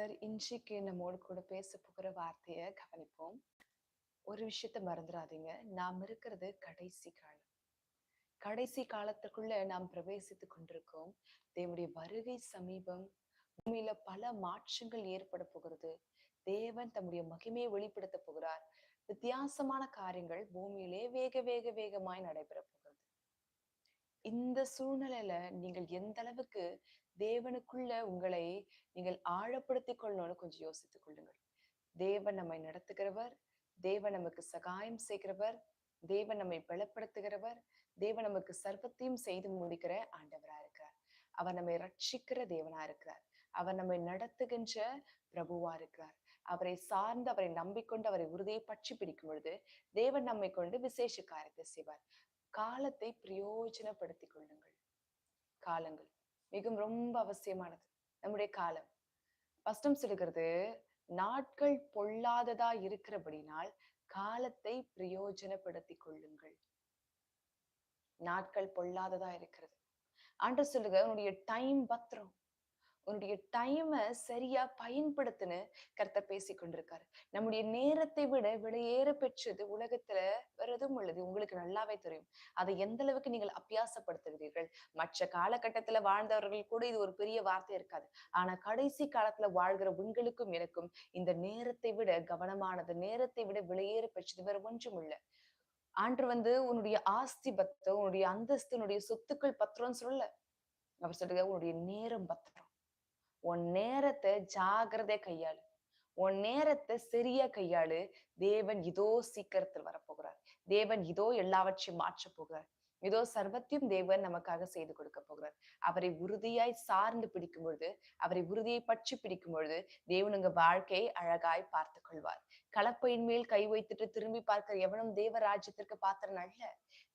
கர்த்தர் இன்றைக்கு நம்மோடு கூட பேச போகிற வார்த்தையை கவனிப்போம். ஒரு விஷயத்த மறந்துடாதீங்க நாம் இருக்கிறது கடைசி காலம். கடைசி காலத்துக்குள்ள நாம் பிரவேசித்து கொண்டிருக்கோம். தேவனுடைய வருகை சமீபம் பூமியில பல மாற்றங்கள் ஏற்பட போகிறது. தேவன் தம்முடைய மகிமையை வெளிப்படுத்த போகிறார். வித்தியாசமான காரியங்கள் பூமியிலே வேக வேக வேகமாய் நடைபெற போகிறது. இந்த சூழ்நிலையில நீங்கள் எந்த அளவுக்கு தேவனுக்குள்ள உங்களை நீங்கள் ஆழப்படுத்திக் கொள்ளணும்னு கொஞ்சம் யோசித்துக் கொள்ளுங்கள். தேவன் நம்மை நடத்துகிறவர் தேவன் நமக்கு சகாயம் செய்கிறவர் தேவன் நம்மை பலப்படுத்துகிறவர் தேவன் நமக்கு சர்வத்தையும் செய்து முடிக்கிற ஆண்டவரா இருக்கிறார். அவர் நம்மை ரட்சிக்கிற தேவனா இருக்கிறார். அவர் நம்மை நடத்துகின்ற பிரபுவா இருக்கிறார். அவரை சார்ந்து அவரை நம்பிக்கொண்டு அவரை உறுதியை பற்றி பிடிக்கும் பொழுது தேவன் நம்மை கொண்டு விசேஷ காரியத்தை செய்வார். காலத்தை பிரயோஜனப்படுத்திக் கொள்ளுங்கள். காலங்கள். மிகவும் ரொம்ப அவசியமானது. நம்முடைய காலம். வஸ்டம் சொல்லுகிறது நாட்கள் பொல்லாததா இருக்கிறபடினால் காலத்தை பிரயோஜனப்படுத்தி கொள்ளுங்கள். நாட்கள் பொல்லாததா இருக்கிறது. அன்று சொல்லுங்க உன்னுடைய டைம் பத்திரம் உன்னுடைய டைமை சரியா பயன்படுத்துன்னு கருத்தை பேசி கொண்டிருக்காரு. நம்முடைய நேரத்தை விட விலையேற பெற்றது உலகத்துல வேற எதுவும் உள்ளது. உங்களுக்கு நல்லாவே தெரியும். அதை எந்த அளவுக்கு நீங்கள் அபியாசப்படுத்துகிறீர்கள்? மற்ற காலகட்டத்துல வாழ்ந்தவர்கள் கூட இது ஒரு பெரிய வார்த்தை இருக்காது. ஆனா கடைசி காலத்துல வாழ்கிற உங்களுக்கும் எனக்கும் இந்த நேரத்தை விட கவனமானது நேரத்தை விட விலையேற பெற்றது வேற ஒன்றும் இல்லை. ஆண்டு வந்து உன்னுடைய ஆஸ்தி பத்தம் உன்னுடைய அந்தஸ்து உன்னுடைய சொத்துக்கள் பத்திரம்னு சொல்லல. அவர் சொல்லுங்க உன்னுடைய நேரம் பத்திரம். உன் நேரத்தை ஜாகிரதை கையாளு. உன் நேரத்தை சரியா கையாளு. தேவன் இதோ சீக்கிரத்தில் வரப்போகிறார். தேவன் இதோ எல்லாவற்றையும் மாற்ற போகிறார். இதோ சர்வத்தையும் தேவன் நமக்காக செய்து கொடுக்க போகிறார். அவரை உறுதியாய் சார்ந்து பிடிக்கும் பொழுது அவரை உறுதியை பற்றி பிடிக்கும் பொழுது தேவன் உங்க வாழ்க்கையை அழகாய் பார்த்து கொள்வார். கலப்பையின் மேல் கை வைத்துட்டு திரும்பி பார்க்கிற எவனும் தேவ ராஜ்யத்திற்கு பாத்திரன் அல்ல.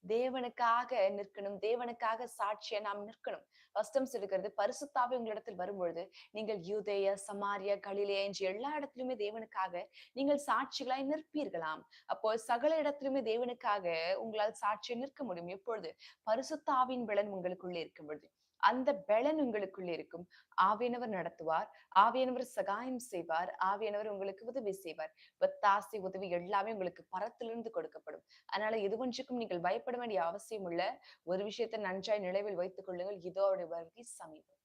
தேவனுக்காக நிற்கணும் தேவனுக்காக சாட்சியை நாம் நிற்கணும். வஸ்தம் சொல்லுகிறது பரிசுத்தாவை உங்களிடத்தில் வரும்பொழுது நீங்கள் யூதேய சமாரிய கலிலே என்று எல்லா இடத்திலுமே தேவனுக்காக நீங்கள் சாட்சிகளாய் நிற்பீர்களாம். அப்போ சகல இடத்திலுமே தேவனுக்காக உங்களால் சாட்சியை நிற்க முடியும். எப்பொழுது? பரிசுத்தாவின் பலன் உங்களுக்குள்ளே இருக்கும் பொழுது அந்த பலன் உங்களுக்குள் இருக்கும். ஆவியனவர் நடத்துவார். ஆவியனவர் சகாயம் செய்வார். ஆவியனவர் உங்களுக்கு உதவி செய்வார். ஒத்தாசை உதவி எல்லாமே உங்களுக்கு பரத்திலிருந்து கொடுக்கப்படும். அதனால எது ஒன்றுக்கும் நீங்கள் பயப்பட வேண்டிய அவசியம் உள்ள ஒரு விஷயத்தை நன்றாய் நினைவில் வைத்துக் கொள்ளுங்கள். இதோ அவருடைய வருகை சமீபம்.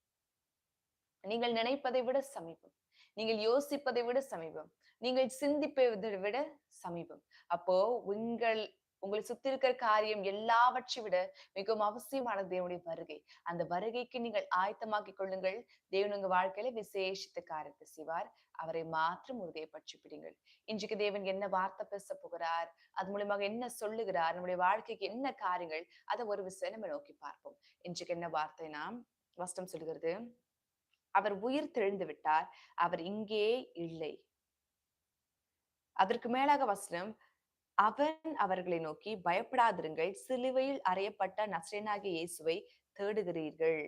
நீங்கள் நினைப்பதை விட சமீபம். நீங்கள் யோசிப்பதை விட சமீபம். நீங்கள் சிந்திப்பதை விட சமீபம். அப்போ உங்கள் உங்களை சுத்தி இருக்கிற காரியம் எல்லாவற்றை விட மிகவும் அவசியமான தேவனுடைய வருகை. அந்த வருகைக்கு நீங்கள் ஆயத்தமாக்கிக் கொள்ளுங்கள். தேவன் உங்க வாழ்க்கையில விசேஷித்த காரியத்தை செய்வார். அவரை மாற்றம் உறுதியை பற்றி பிடிங்கள் இன்றைக்கு தேவன் என்ன வார்த்தை பேச போகிறார்? அது மூலமாக என்ன சொல்லுகிறார்? நம்முடைய வாழ்க்கைக்கு என்ன காரியங்கள்? அதை ஒரு விஷயம் நம்ம நோக்கி பார்ப்போம். இன்றைக்கு என்ன வார்த்தைனா வஸ்டம் சொல்லுகிறது அவர் உயிர் தெழுந்து விட்டார். அவர் இங்கே இல்லை. அதற்கு மேலாக வசனம் அவன் அவர்களை நோக்கி பயப்படாதிருங்கள் சிலுவையில் அறையப்பட்ட நஸ்ரேனாகிய இயேசுவை தேடுகிறீர்கள்.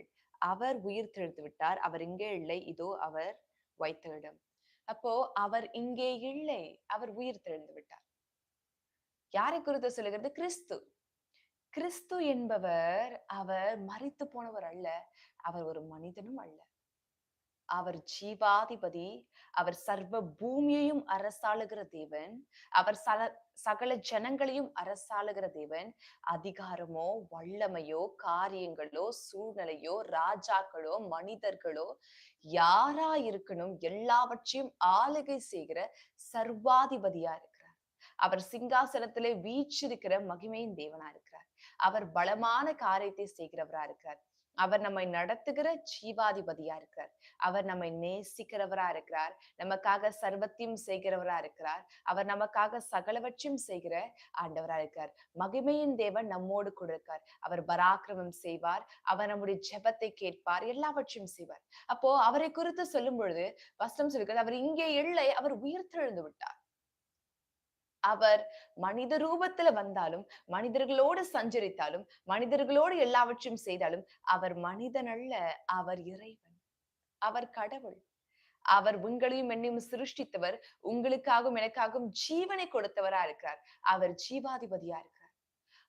அவர் உயிர் தெழுந்து விட்டார் அவர் இங்கே இல்லை. இதோ அவர் வைத்தேடும் அப்போ அவர் இங்கே இல்லை. அவர் உயிர் தெழுந்து விட்டார் யாரை குறித்து சொல்லுகிறது? கிறிஸ்து. கிறிஸ்து என்பவர் அவர் மறித்து போனவர் அல்ல. அவர் ஒரு மனிதனும் அல்ல. அவர் ஜீவாதிபதி அவர் சர்வ பூமியையும் அரசாளுகிற தேவன் அவர் சல சகல ஜனங்களையும் அரசாளுகிற தேவன். அதிகாரமோ வல்லமையோ காரியங்களோ சூழ்நிலையோ ராஜாக்களோ மனிதர்களோ யாரா இருக்கணும் எல்லாவற்றையும் ஆளுகை செய்கிற சர்வாதிபதியா இருக்கிறார். அவர் சிங்காசனத்திலே வீச்சிருக்கிற மகிமையின் தேவனா இருக்கிறார். அவர் பலமான காரியத்தை செய்கிறவரா இருக்கிறார். அவர் நம்மை நடத்துகிற ஜீவாதிபதியா இருக்கிறார். அவர் நம்மை நேசிக்கிறவரா இருக்கிறார். நமக்காக சர்வத்தையும் செய்கிறவரா இருக்கிறார். அவர் நமக்காக சகலவற்றையும் செய்கிற ஆண்டவரா இருக்கிறார். மகிமையின் தேவன் நம்மோடு கூட இருக்கார். அவர் பராக்கிரமம் செய்வார். அவர் நம்முடைய ஜெபத்தை கேட்பார். எல்லாவற்றையும் செய்வார். அப்போ அவரை குறித்து சொல்லும் பொழுது வஸ்திரம் சொல்லுகிறது அவர் இங்கே இல்லை. அவர் உயிர்த்தெழுந்து விட்டார். அவர் மனித ரூபத்துல வந்தாலும் மனிதர்களோடு சஞ்சரித்தாலும் மனிதர்களோடு எல்லாவற்றையும் செய்தாலும் அவர் மனிதன் அல்ல அவர் இறைவன் அவர் கடவுள். அவர் உங்களையும் என்னையும் சிருஷ்டித்தவர் உங்களுக்காகவும் எனக்காகவும் ஜீவனை கொடுத்தவரா இருக்கிறார். அவர் ஜீவாதிபதியா இருக்கிறார்.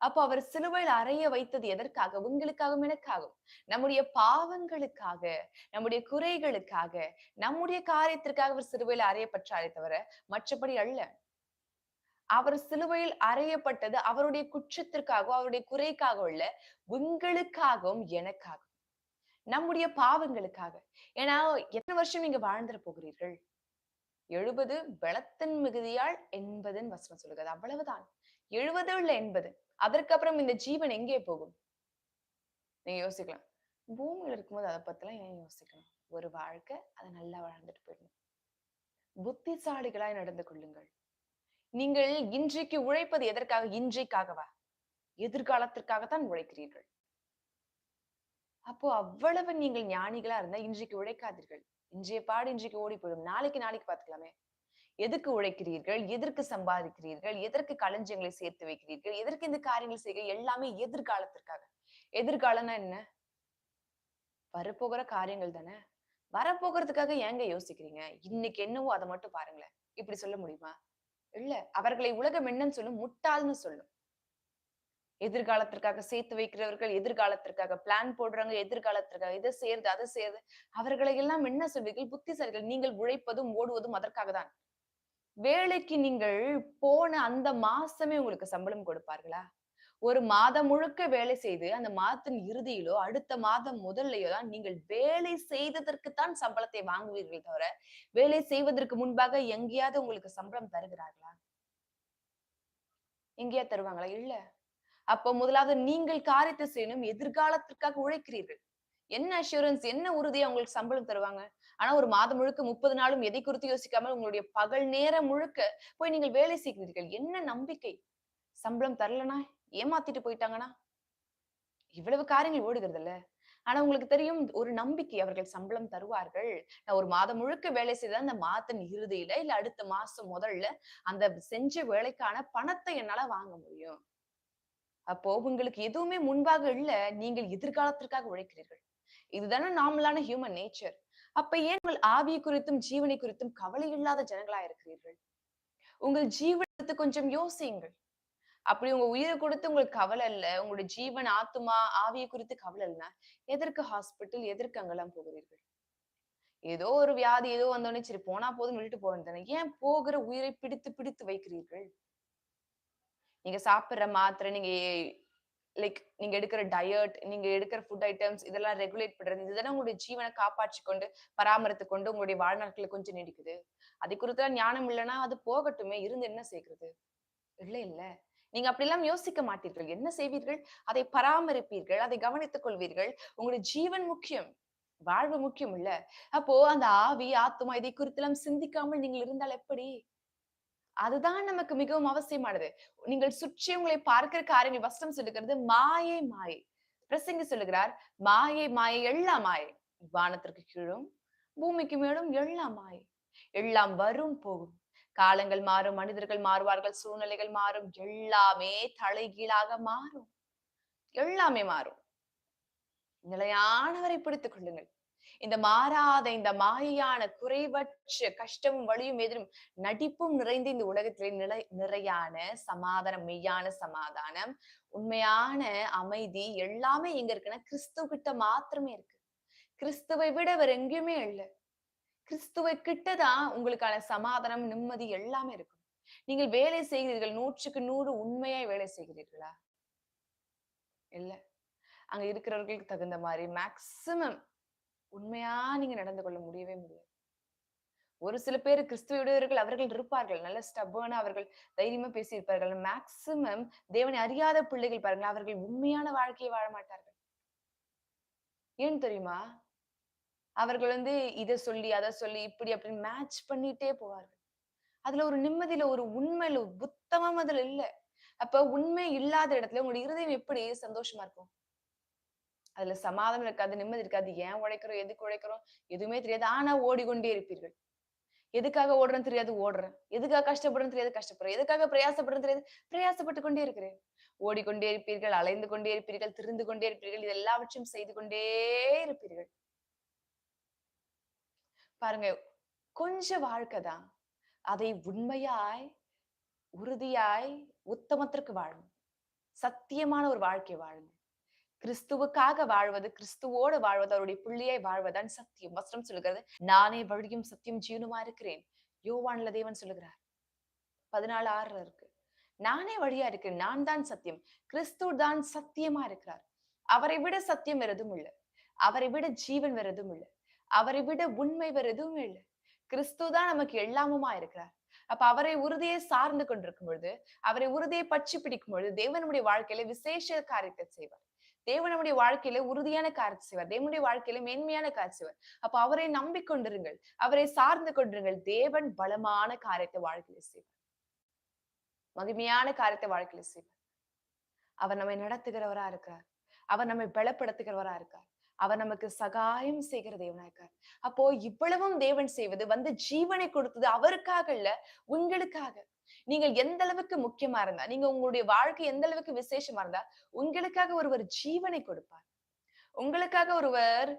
அப்போ அவர் சிலுவையில் அறைய வைத்தது எதற்காக? உங்களுக்காகவும் எனக்காகவும். நம்முடைய பாவங்களுக்காக நம்முடைய குறைகளுக்காக நம்முடைய காரியத்திற்காக அவர் சிலுவையில் அறையப்பற்றாரே தவிர மற்றபடி அல்ல. அவர் சிலுவையில் அறையப்பட்டது அவருடைய குற்றத்திற்காகவும் அவருடைய குறைக்காக இல்ல உங்களுக்காகவும் எனக்காகவும். நம்முடைய பாவங்களுக்காக. ஏன்னா எத்தனை வருஷம் நீங்க வாழ்ந்துட போகிறீர்கள்? எழுபது பலத்தின் மிகுதியால் எண்பதுன்னு வசனம் சொல்லுகிறது. அவ்வளவுதான். எழுபது இல்ல எண்பது அதற்கப்புறம் இந்த ஜீவன் எங்கே போகும்? நீங்க யோசிக்கலாம். பூமியில இருக்கும்போது அதை பத்திலாம் ஏன் யோசிக்கணும்? ஒரு வாழ்க்கை அதை நல்லா வாழ்ந்துட்டு போயிடணும். புத்திசாலிகளாய் நடந்து கொள்ளுங்கள். நீங்கள் இன்றைக்கு உழைப்பது எதற்காக? இன்றைக்காகவா? எதிர்காலத்திற்காகத்தான் உழைக்கிறீர்கள். அப்போ அவ்வளவு நீங்கள் ஞானிகளா இருந்தா இன்றைக்கு உழைக்காதீர்கள். இன்றைய பாடு இன்றைக்கு ஓடி போயிடும். நாளைக்கு நாளைக்கு பாத்துக்கலாமே எதுக்கு உழைக்கிறீர்கள்? எதற்கு சம்பாதிக்கிறீர்கள்? எதற்கு களஞ்சியங்களை சேர்த்து வைக்கிறீர்கள்? எதற்கு இந்த காரியங்கள் செய்ய எல்லாமே எதிர்காலத்திற்காக. எதிர்காலம்னா என்ன? வரப்போகிற காரியங்கள் தானே? வரப்போகிறதுக்காக ஏங்க யோசிக்கிறீங்க? இன்னைக்கு என்னவோ அதை மட்டும் பாருங்களேன். இப்படி சொல்ல முடியுமா? இல்ல அவர்களை உலகம் என்னன்னு சொல்லும் முட்டாள்னு சொல்லும். எதிர்காலத்திற்காக சேர்த்து வைக்கிறவர்கள் எதிர்காலத்திற்காக பிளான் போடுறாங்க எதிர்காலத்திற்காக இதை சேர்ந்து அதை சேர்ந்து அவர்களை எல்லாம் என்ன சொல்வீர்கள்? புத்திசாலிகள். நீங்கள் உழைப்பதும் ஓடுவதும் அதற்காக தான். வேலைக்கு நீங்கள் போன அந்த மாசமே உங்களுக்கு சம்பளம் கொடுப்பார்களா? ஒரு மாதம் முழுக்க வேலை செய்து அந்த மாதத்தின் இறுதியிலோ அடுத்த மாதம் முதல்லையோ தான் நீங்கள் வேலை செய்ததற்குத்தான் சம்பளத்தை வாங்குவீர்கள் தவிர வேலை செய்வதற்கு முன்பாக எங்கேயாவது உங்களுக்கு சம்பளம் தருகிறார்களா? எங்கேயா தருவாங்களா? இல்ல. அப்போ முதலாவது நீங்கள் காரியத்தை செய்யணும் எதிர்காலத்திற்காக உழைக்கிறீர்கள். என்ன அஷூரன்ஸ் என்ன உறுதியா உங்களுக்கு சம்பளம் தருவாங்க? ஆனா ஒரு மாதம் முழுக்க முப்பது நாளும் எதை குறித்து யோசிக்காமல் உங்களுடைய பகல் நேரம் முழுக்க போய் நீங்கள் வேலை செய்கிறீர்கள். என்ன நம்பிக்கை? சம்பளம் தரலனா ஏமாத்திட்டு போயிட்டாங்கன்னா? இவ்வளவு காரியங்கள் ஓடுகிறது இல்ல ஆனா உங்களுக்கு தெரியும் ஒரு நம்பிக்கை அவர்கள் சம்பளம் தருவார்கள். நான் ஒரு மாதம் முழுக்க வேலை செய்த அந்த மாதத்தின் இறுதியில இல்ல அடுத்த மாசம் முதல்ல அந்த செஞ்ச வேலைக்கான பணத்தை என்னால வாங்க முடியும். அப்போ உங்களுக்கு எதுவுமே முன்பாக இல்ல நீங்கள் எதிர்காலத்திற்காக உழைக்கிறீர்கள். இதுதானே நார்மலான ஹியூமன் நேச்சர் அப்ப ஏன் உங்கள் ஆவியை குறித்தும் ஜீவனை குறித்தும் கவலை இல்லாத ஜனங்களா இருக்கிறீர்கள் உங்கள் ஜீவனத்தை கொஞ்சம் யோசியுங்கள். அப்படி உங்க உயிரை கொடுத்து உங்களுக்கு கவலை இல்ல உங்களுடைய ஜீவன் ஆத்துமா ஆவியை குறித்து கவலை இல்லைன்னா எதற்கு ஹாஸ்பிட்டல் எதற்கு அங்கெல்லாம் போகிறீர்கள்? ஏதோ ஒரு வியாதி ஏதோ வந்தோடனே சரி போனா போதும் விட்டுட்டு போவேன் தானே ஏன் போகிற உயிரை பிடித்து பிடித்து வைக்கிறீர்கள்? நீங்க சாப்பிடுற மாத்திரை நீங்க லைக் நீங்க எடுக்கிற டயட் நீங்க எடுக்கிற ஃபுட் ஐட்டம்ஸ் இதெல்லாம் ரெகுலேட் பண்றது இதெல்லாம் உங்களுடைய ஜீவனை காப்பாற்றி கொண்டு பராமரித்து கொண்டு உங்களுடைய வாழ்நாட்களை கொஞ்சம் நீடிக்குது. அதை குறித்த ஞானம் இல்லைன்னா அது போகட்டுமே இருந்து என்ன சேர்க்கறது? இல்ல இல்ல. நீங்க அப்படி எல்லாம் யோசிக்க மாட்டீர்கள். என்ன செய்வீர்கள்? அதை பராமரிப்பீர்கள். அதை கவனித்துக் கொள்வீர்கள். உங்களுடைய ஜீவன் முக்கியம். வாழ்வு முக்கியம் இல்ல. அப்போ அந்த ஆவி ஆத்துமா இதை குறித்தெல்லாம் சிந்திக்காமல் நீங்கள் இருந்தால் எப்படி? அதுதான் நமக்கு மிகவும் அவசியமானது. நீங்கள் சுற்றி உங்களை பார்க்கிற காரியங்கள் வஸ்டம் சொல்லுகிறது மாயை மாயை. பிரசங்கி சொல்லுகிறார் மாயை மாயை எல்லாம் மாயை. வானத்திற்கு கீழும் பூமிக்கு மேலும் எல்லாம் மாயை. எல்லாம் வரும் போகும். காலங்கள் மாறும் மனிதர்கள் மாறுவார்கள் சூழ்நிலைகள் மாறும் எல்லாமே தலைகீழாக மாறும். எல்லாமே மாறும். நிலையானவரை பிடித்துக் கொள்ளுங்கள். இந்த மாறாத இந்த மாயான குறைவற்ற கஷ்டமும் வழியும் எதிரும் நடிப்பும் நிறைந்த இந்த உலகத்திலே நிலை நிறையான சமாதானம் மெய்யான சமாதானம் உண்மையான அமைதி எல்லாமே எங்க இருக்குன்னா கிறிஸ்துவ கிட்ட மாத்திரமே இருக்கு. கிறிஸ்துவை விட வேற எங்கேயுமே இல்லை. கிறிஸ்துவை கிட்டதான் உங்களுக்கான சமாதானம் நிம்மதி எல்லாமே இருக்கும். நீங்கள் வேலை செய்கிறீர்கள் நூற்றுக்கு நூறு உண்மையாய் வேலை செய்கிறீர்களா? இல்ல. அங்க இருக்கிறவர்களுக்கு தகுந்த மாதிரி மேக்சிமம் உண்மையா நீங்க நடந்து கொள்ள முடியவே முடியாது. ஒரு சில பேர் கிறிஸ்துவர்கள் அவர்கள் இருப்பார்கள். நல்ல ஸ்டப்பான அவர்கள் தைரியமா பேசியிருப்பார்கள். மேக்சிமம் தேவனை அறியாத பிள்ளைகள் பாருங்கள் அவர்கள் உண்மையான வாழ்க்கையை வாழ மாட்டார்கள். ஏன் தெரியுமா? அவர்கள் வந்து இதை சொல்லி அதை சொல்லி இப்படி அப்படின்னு மேட்ச் பண்ணிட்டே போவார்கள். அதுல ஒரு நிம்மதியில ஒரு உண்மையில புத்தமம் அதுல இல்ல. அப்ப உண்மை இல்லாத இடத்துல உங்களுடைய இருதயம் எப்படி சந்தோஷமா இருக்கும்? அதுல சமாதானம் இருக்காது நிம்மதி இருக்காது. ஏன் உழைக்கிறோம்? எதுக்கு உழைக்கிறோம்? எதுவுமே தெரியாது. ஆனா ஓடிக்கொண்டே இருப்பீர்கள். எதுக்காக ஓடுறேன்னு தெரியாது? ஓடுறேன். எதுக்காக கஷ்டப்படுறேன்னு தெரியாது? கஷ்டப்படுறேன். எதுக்காக பிரயாசப்படுறேன்னு தெரியாது? பிரயாசப்பட்டு கொண்டே இருக்கிறேன். ஓடிக்கொண்டே இருப்பீர்கள் அலைந்து கொண்டே இருப்பீர்கள் திருந்து கொண்டே இருப்பீர்கள் இது எல்லாவற்றையும் செய்து கொண்டே இருப்பீர்கள். பாருங்க கொஞ்ச வாழ்க்கைதான் அதை உண்மையாய் உறுதியாய் உத்தமத்திற்கு வாழும். சத்தியமான ஒரு வாழ்க்கை வாழுங்க. கிறிஸ்துவுக்காக வாழ்வது கிறிஸ்துவோடு வாழ்வது அவருடைய பிள்ளையை வாழ்வதான் சத்தியம். வஸ்திரம் சொல்லுகிறது நானே வழியும் சத்தியம் ஜீவனுமா இருக்கிறேன்? யோவான்ல தேவன் சொல்லுகிறார். பதினாலு ஆறுல இருக்கு. நானே வழியா இருக்கிறேன் நான் தான் சத்தியம். கிறிஸ்து தான் சத்தியமா இருக்கிறார். அவரை விட சத்தியம் வேற எதுவும் இல்லை. அவரை விட ஜீவன் வேற எதுவும் இல்லை. அவரை விட உண்மை வேற எதுவுமே இல்லை. கிறிஸ்து தான் நமக்கு எல்லாமுமா இருக்கிறார். அப்ப அவரை உறுதியை சார்ந்து கொண்டிருக்கும் பொழுது அவரை உறுதியை பற்றி பிடிக்கும் பொழுது தேவனுடைய வாழ்க்கையில விசேஷ காரியத்தை செய்வார். தேவனுடைய வாழ்க்கையில உறுதியான காரியத்தை செய்வார். தேவனுடைய வாழ்க்கையில மேன்மையான காரியம் செய்வார். அப்ப அவரை நம்பிக்கொண்டிருங்கள். அவரை சார்ந்து கொண்டிருங்கள். தேவன் பலமான காரியத்தை வாழ்க்கையில செய்வார். மகிமையான காரியத்தை வாழ்க்கையில செய்வார். அவர் நம்மை நடத்துகிறவரா இருக்கிறார். அவர் நம்மை பலப்படுத்துகிறவரா இருக்கார் அவர் நமக்கு சகாயம் செய்கிற தேவனா இருக்கார். அப்போ இவ்வளவும் தேவன் செய்வது வந்து ஜீவனை கொடுத்தது அவருக்காக இல்ல உங்களுக்காக. நீங்கள் எந்த அளவுக்கு முக்கியமா இருந்தா நீங்க உங்களுடைய வாழ்க்கை எந்த அளவுக்கு விசேஷமா இருந்தா உங்களுக்காக ஒருவர் ஜீவனை கொடுப்பார். உங்களுக்காக ஒருவர்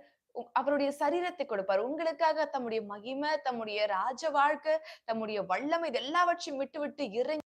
அவருடைய சரீரத்தை கொடுப்பார். உங்களுக்காக தம்முடைய மகிமை தம்முடைய ராஜ வாழ்க்கை தம்முடைய வல்லமை இது எல்லாவற்றையும் விட்டு விட்டு இறங்கி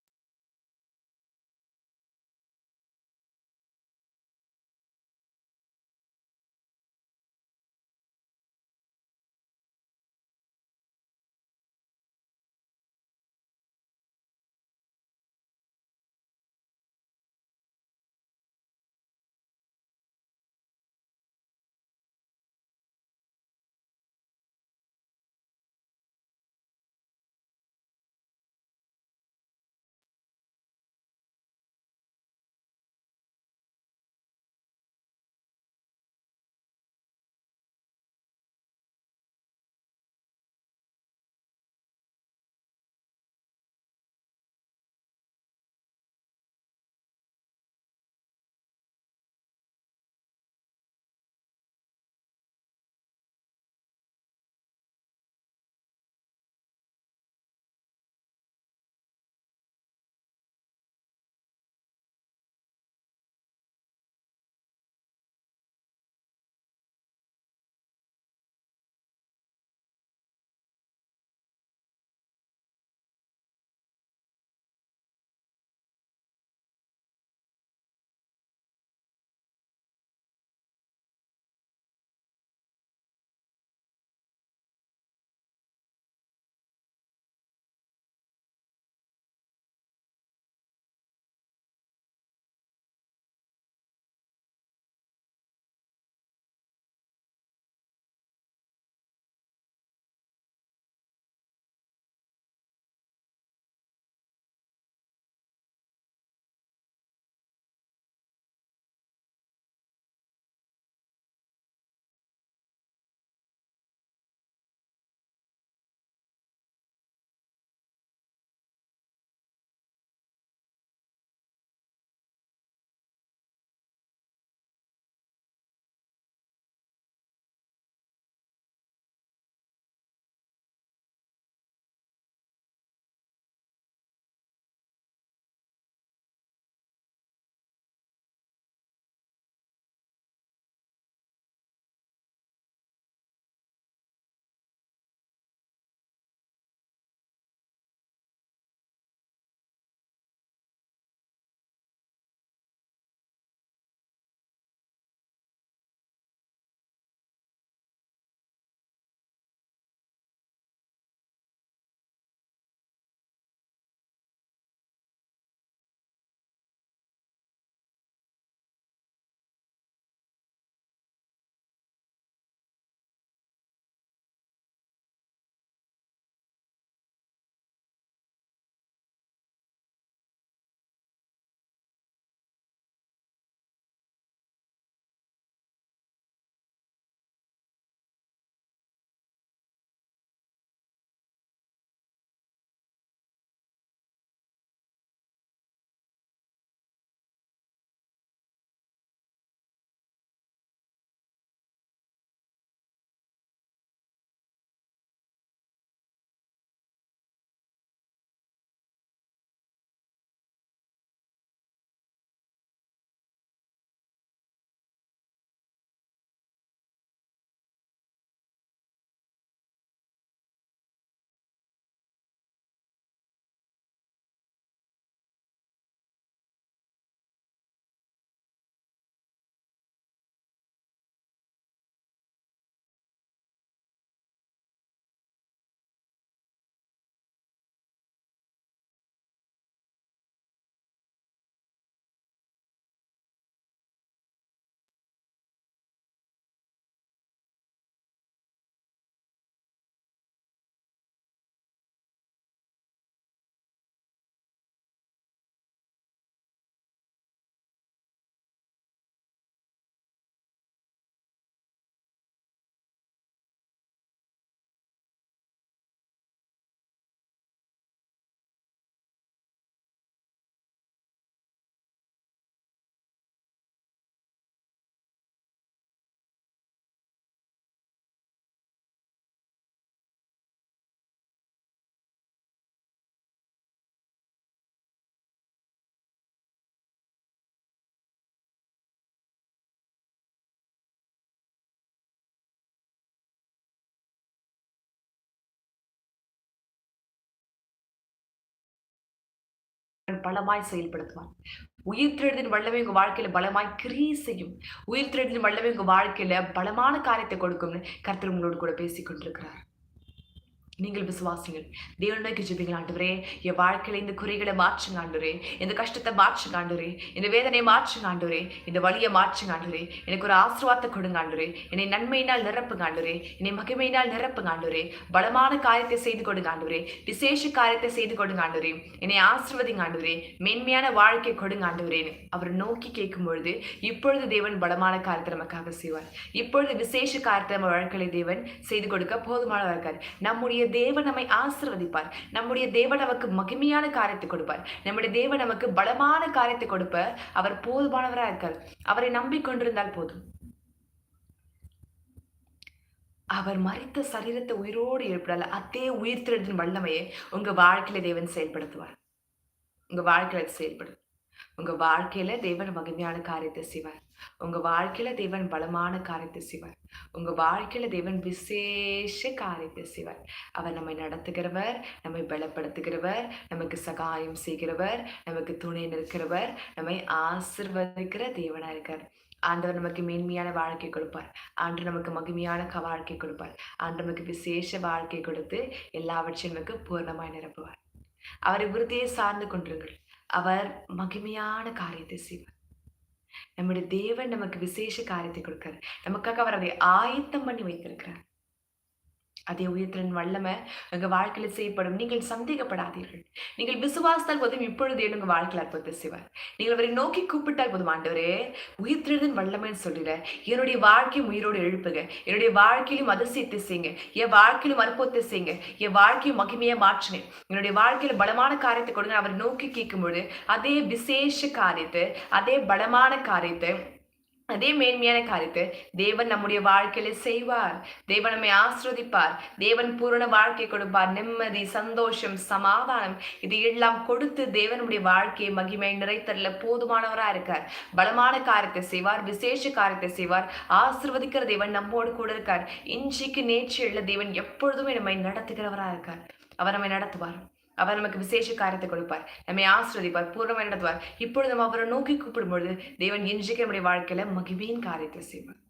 பலமாய் செயல்படுத்துவான் உயிர் உயிர்த்தெழுதின் வல்லமை உங்க வாழ்க்கையில பலமாய் கிரியை செய்யும். உயிர் உயிர்த்தெழுதின் வல்லமை உங்க வாழ்க்கையில பலமான காரியத்தை கொடுக்கும்னு கர்த்தர் உங்களோடு கூட பேசிக் கொண்டிருக்கிறார். நீங்கள் விசுவாசிகள் தேவன் நோக்கி ஜெபிங்கள் ஆண்டுவரே. என் வாழ்க்கையில இந்த குறைகளை மாற்றுங்க ஆண்டுரே இந்த கஷ்டத்தை மாற்றுங்க ஆண்டுரே இந்த வேதனையை மாற்றுங்க ஆண்டுரே இந்த வழியை மாற்றுங்க ஆண்டுரே எனக்கு ஒரு ஆசீர்வாதத்தை கொடுங்க ஆண்டுரே என்னை நன்மையினால் நிரப்புங்க ஆண்டுரே என்னை மகிமையினால் நிரப்புங்க ஆண்டுரே பலமான காரியத்தை செய்து கொடுங்க ஆண்டுரே விசேஷ காரியத்தை செய்து கொடுங்க ஆண்டுரே என்னை ஆசிர்வதிங்க ஆண்டுரே மேன்மையான வாழ்க்கை கொடுங்க ஆண்டுவரேன்னு அவர் நோக்கி கேட்கும் பொழுது இப்பொழுது தேவன் பலமான காரியத்தை நமக்காக செய்வார். இப்பொழுது விசேஷ காரியத்தை நம்ம வாழ்க்கையில தேவன் செய்து கொடுக்க போதுமானதாக இருக்கார். நம்முடைய தேவன் நம்மை ஆசிர்வதிப்பார். நம்முடைய தேவன் நமக்கு மகிமையான காரியத்தை கொடுப்பார். நம்முடைய தேவன் நமக்கு பலமான காரியத்தை கொடுப்ப அவர் போதுமானவராக இருக்கார். அவரை நம்பிக்கொண்டிருந்தால் போதும். அவர் மறித்த சரீரத்தை உயிரோடு எழுப்பிடல அதே திருடன் வல்லமையை உங்க வாழ்க்கையில தேவன் செயல்படுத்துவார். உங்க வாழ்க்கையில செயல்படும். உங்க வாழ்க்கையில தேவன் மகிமையான காரியத்தை செய்வார். உங்க வாழ்க்கையில தேவன் பலமான காரியத்தை செய்வார். உங்க வாழ்க்கையில தேவன் விசேஷ காரியத்தை செய்வார். அவர் நம்மை நடத்துகிறவர் நம்மை பலப்படுத்துகிறவர் நமக்கு சகாயம் செய்கிறவர் நமக்கு துணை நிற்கிறவர் நம்மை ஆசிர்வதிக்கிற தேவனா இருக்கார். ஆண்டவர் நமக்கு மேன்மையான வாழ்க்கை கொடுப்பார். ஆண்டு நமக்கு மகிமையான க- வாழ்க்கை கொடுப்பார். ஆண்டு நமக்கு விசேஷ வாழ்க்கை கொடுத்து எல்லாவற்றையும் நமக்கு பூர்ணமாய் நிரப்புவார். அவரை உறுதியை சார்ந்து கொண்டிருங்கள். அவர் மகிமையான காரியத்தை செய்வார். நம்முடைய தேவன் நமக்கு விசேஷ காரியத்தை கொடுக்கிறார். நமக்காக அவர் அதை ஆயத்தம் பண்ணி வைத்திருக்கிறார். அதே உயர்த்தின் வல்லமை எங்கள் வாழ்க்கையில் செய்யப்படும். நீங்கள் சந்தேகப்படாதீர்கள். நீங்கள் விசுவாசத்தால் போதும் இப்பொழுது உங்க வாழ்க்கையில் அற்புதத்தை செய்வார். நீங்கள் அவரை நோக்கி கூப்பிட்டால் போதும் ஆண்டவரே உயிர்த்தெழுதின் வல்லமைன்னு சொல்லிட என்னுடைய வாழ்க்கையும் உயிரோடு எழுப்புங்க. என்னுடைய வாழ்க்கையிலும் அதிசயத்தை செய்யுங்க. என் வாழ்க்கையிலும் அற்புதத்தை செய்யுங்க. என் வாழ்க்கையை மகிமையாக மாற்றுங்க. என்னுடைய வாழ்க்கையில் பலமான காரியத்தை கொடுங்க. அவரை நோக்கி கேட்கும்பொழுது அதே விசேஷ காரியத்தை அதே பலமான காரியத்தை அதே மேன்மையான காரியத்தை தேவன் நம்முடைய வாழ்க்கையில செய்வார். தேவன் நம்மை ஆஸ்ரதிப்பார். தேவன் பூரண வாழ்க்கை கொடுப்பார். நிம்மதி சந்தோஷம் சமாதானம் இது எல்லாம் கொடுத்து தேவனுடைய வாழ்க்கையை மகிமை நிறைத்தரில் போதுமானவராக இருக்கார். பலமான காரியத்தை செய்வார் விசேஷ காரியத்தை செய்வார். ஆசிர்வதிக்கிற தேவன் நம்மோடு கூட இருக்கார். இன்றைக்கு நேற்று உள்ள தேவன் எப்பொழுதுமே நம்மை நடத்துகிறவராக இருக்கார். அவர் நம்மை நடத்துவார். அவர் நமக்கு விசேஷ காரியத்தை கொடுப்பார். நம்மை ஆசிர்வதிப்பார் பூர்ணம் என்றதுவார். இப்பொழுது நம்ம அவரை நோக்கி கூப்பிடும் பொழுது தேவன் இன்றைக்கு நம்முடைய வாழ்க்கையில மகிமையின் காரியத்தை செய்வார்.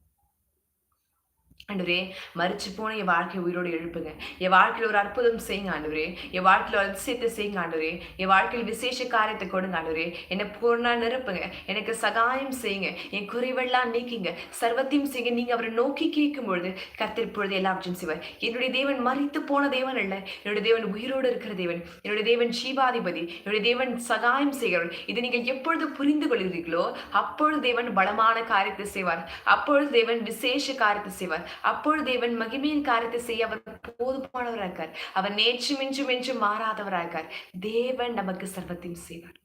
ஆண்டவரே மறிச்சு போன என் வாழ்க்கையை உயிரோடு எழுப்புங்க. என் வாழ்க்கையில் ஒரு அற்புதம் செய்யுங்க ஆண்டவரே. என் வாழ்க்கையில் ஒரு அதிசயத்தை செய்யுங்க ஆண்டவரே. என் வாழ்க்கையில் விசேஷ காரியத்தை கொடுங்க ஆண்டவரே. என்னை பூர்ணா நிரப்புங்க. எனக்கு சகாயம் செய்யுங்க. என் குறைவெல்லாம் நீக்கிங்க. சர்வத்தையும் செய்யுங்க. நீங்கள் அவரை நோக்கி கேட்கும் பொழுது கத்திருப்பொழுது எல்லாவற்றையும் செய்வார். என்னுடைய தேவன் மறித்து போன தேவன் அல்ல. என்னுடைய தேவன் உயிரோடு இருக்கிற தேவன். என்னுடைய தேவன் ஜீவாதிபதி. என்னுடைய தேவன் சகாயம் செய்கிறவன். இதை நீங்கள் எப்பொழுது புரிந்து கொள்கிறீர்களோ அப்பொழுது தேவன் பலமான காரியத்தை செய்வார். அப்பொழுது தேவன் விசேஷ காரியத்தை செய்வார். அப்பொழுது தேவன் மகிமையின் காரியத்தை செய்ய அவர் போதுமானவராக இருக்கார் அவர் நேற்றும் இன்றும் என்றும் மாறாதவராக இருக்கார் தேவன் நமக்கு சர்வத்தையும் செய்வார்.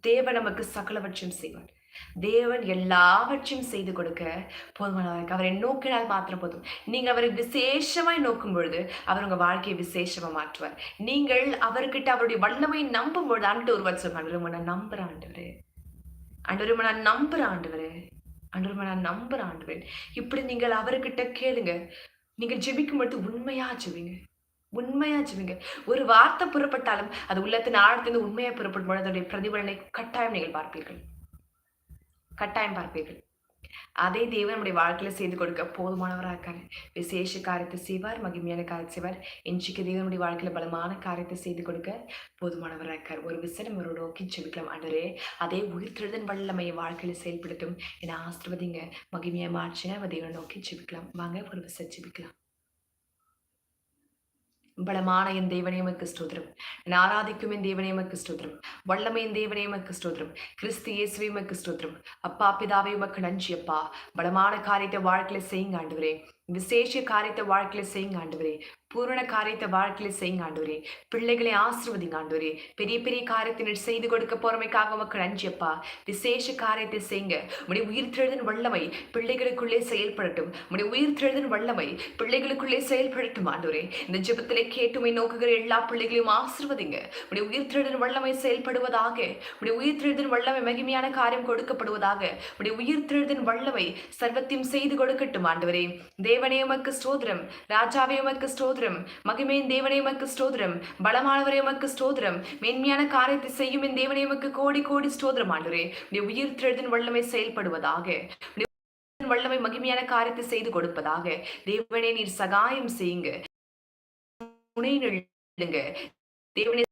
தேவன் நமக்கு சகலவற்றையும் செய்வார். தேவன் எல்லாவற்றையும் செய்து கொடுக்க போதுமானவராக இருக்கார். அவரை நோக்கினால் மாத்திரம் போதும். நீங்கள் அவரை விசேஷமாய் நோக்கும் பொழுது அவர் உங்கள் வாழ்க்கையை விசேஷமாக மாற்றுவார். நீங்கள் அவர்கிட்ட அவருடைய வல்லமை நம்பும் பொழுது ஆண்டு ஒருவர் சொல்லுவாங்க நான் ஆண்டு ஆண்டவரே. ஆண்டவரே நான் நம்புற ஆண்டவரே. ஆண்டவரே நான் நம்புற ஆண்டுவேன் இப்படி நீங்கள் அவர்கிட்ட கேளுங்க. நீங்கள் ஜெபிக்கும் பொழுது உண்மையா ஜெபிங்க. உண்மையா ஜெபிங்க. ஒரு வார்த்தை புறப்பட்டாலும் அது உள்ளத்தின் ஆழத்திலிருந்து உண்மையா புறப்படும் பொழுது அதனுடைய பிரதிபலனை கட்டாயம் நீங்கள் பார்ப்பீர்கள். கட்டாயம் பார்ப்பீர்கள். அதே தேவன் நம்முடைய வாழ்க்கையில் செய்து கொடுக்க போதுமானவராக இருக்காரு. விசேஷ காரியத்தை செய்வார் மகிமையான காரியத்தை செய்வார். இன்றைக்கு தேவனுடைய வாழ்க்கையில் பலமான காரியத்தை செய்து கொடுக்க போதுமானவராக இருக்கார். ஒரு விசனம் ஒரு நோக்கி செபிக்கலாம் ஆண்டவரே. அதே உயிர்த்தெழுதன் வல்லமையை வாழ்க்கையில் செயல்படுத்தும். என ஆசிர்வதிங்க. மகிமையை மாற்றின தேவனை நோக்கி செபிக்கலாம். வாங்க ஒரு விசை செபிக்கலாம். பலமான என் தேவனேமக்கு ஸ்தோத்திரம். நான் ஆராதிக்கும் என் தேவனேமக்கு ஸ்தோத்திரம். வல்லமை என் தேவனே ஸ்தோத்திரம். கிறிஸ்து இயேசுவேமக்கு ஸ்தோத்திரம். அப்பா பிதாவே உமக்கு நன்றி அப்பா. பலமான காரியத்தை வாழ்க்கையில செய்யுங்க ஆண்டவரே. விசேஷ காரியத்தை வாழ்க்கையில செய்யுங்க ஆண்டவரே. பூரண காரியத்தை வாழ்க்கையில செய்யுங்க ஆண்டவரே. பிள்ளைகளை ஆசிர்வதிங்க ஆண்டவரே. பெரிய பெரிய காரியத்தை செய்து கொடுக்க போறமைக்காக மக்கள் அஞ்சப்பா விசேஷ காரியத்தை செய்யுங்க. உடைய உயிர்த்தெழுதின் வல்லமை பிள்ளைகளுக்குள்ளே செயல்படட்டும். உடைய உயிர்த்தெழுதின் வல்லமை பிள்ளைகளுக்குள்ளே செயல்படட்டும் ஆண்டவரே. இந்த ஜெபத்திலே கேட்டுமை நோக்குகிற எல்லா பிள்ளைகளையும் ஆசிர்வதிங்க. உடைய உயிர்த்தெழுதின் வல்லமை செயல்படுவதாக உடைய உயிர்த்தெழுதின் வல்லமை மகிமையான காரியம் கொடுக்கப்படுவதாக உடைய உயிர்த்தெழுதின் வல்லமை சர்வத்தையும் செய்து கொடுக்கட்டும் ஆண்டவரே. தேவனே உமக்கு ஸ்தோத்திரம். ராஜாவே உமக்கு ஸ்தோத்திரம். மகிமையின் தேவனே உமக்கு ஸ்தோத்திரம். பலமானவரே உமக்கு ஸ்தோத்திரம். மென்மையான காரியத்தை செய்யும் என் தேவனே உமக்கு கோடி கோடி ஸ்தோத்திரம் ஆண்டவரே. உயிர் தெழுதின் வல்லமை செயல்படுவதாக. வல்லமை மகிமையான காரியத்தை செய்து கொடுப்பதாக. தேவனே நீர் சகாயம் செய்யுங்க. துணை நில்லுங்க தேவனே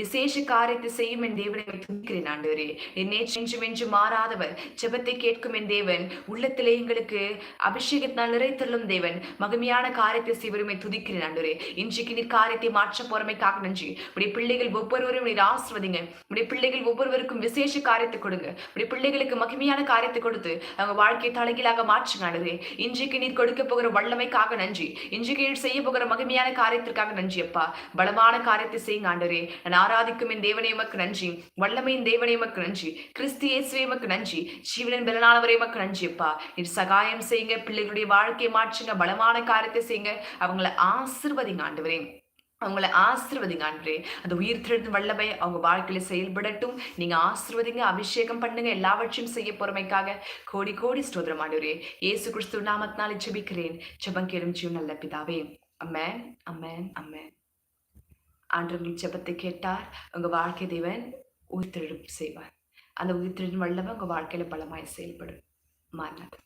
விசேஷ காரியத்தை செய்யும் என் தேவனை துணிக்கிறேன் ஆண்டவரே. என்னே நேற்று என்றும் என்று மாறாதவர் ஜெபத்தை கேட்கும் என் தேவன். உள்ளத்திலே எங்களுக்கு அபிஷேகத்தினால் நிறைத்தள்ளும் தேவன். மகிமையான காரியத்தை செய்வருமை துதிக்கிறேன் ஆண்டவரே. இன்றைக்கு நீர் காரியத்தை மாற்ற போறமைக்காக நன்றி. உடைய பிள்ளைகள் ஒவ்வொருவரும் நீர் ஆசிர்வதிங்க. உடைய பிள்ளைகள் ஒவ்வொருவருக்கும் விசேஷ காரியத்தை கொடுங்க. உடைய பிள்ளைகளுக்கு மகிமையான காரியத்தை கொடுத்து அவங்க வாழ்க்கையை தலைகீழாக மாற்றுங்க ஆண்டவரே. இன்றைக்கு நீர் கொடுக்க போகிற வல்லமைக்காக நன்றி. இன்றைக்கு நீர் செய்ய போகிற மகிமையான காரியத்திற்காக நன்றி அப்பா. பலமான காரியத்தை செய்யுங்க ஆண்டவரே. நான் ஆராதிக்கும் என் தேவனே உமக்கு நன்றி. வல்லமையின் தேவனே உமக்கு நன்றி. கிறிஸ்து இயேசுவே உமக்கு நன்றி. ஜீவனின் பலனானவரே உமக்கு நன்றி அப்பா. நீர் சகாயம் செய்யுங்க பிள்ளைகளுடைய வாழ்க்கையை மாற்றுங்க பலமான காரியத்தை செய்யுங்க. அவங்கள ஆசிர்வதிங்க ஆண்டவரே. அவங்கள ஆசிர்வதிங்க ஆண்டவரே. அந்த உயிர் திருந்து வல்லமை அவங்க வாழ்க்கையில செயல்படட்டும். நீங்க ஆசிர்வதிங்க அபிஷேகம் பண்ணுங்க எல்லாவற்றையும் செய்ய பொறுமைக்காக. கோடி கோடி ஸ்தோதிரம் ஆண்டவரே. இயேசு கிறிஸ்து நாமத்தினாலே ஜெபிக்கிறேன். ஜெபம் கேளும் ஜீவன் நல்ல பிதாவே. அம்மன் அம்மன் அம்மன் ஆண்டவர்கள் ஜெபத்தை கேட்டார். உங்க வாழ்க்கை தேவன் உயிர்த்தெழும் செய்வார். அந்த உயிர்த்தெழும் வல்லவன் உங்க வாழ்க்கையில பலமாய் செயல்படும் மாறினது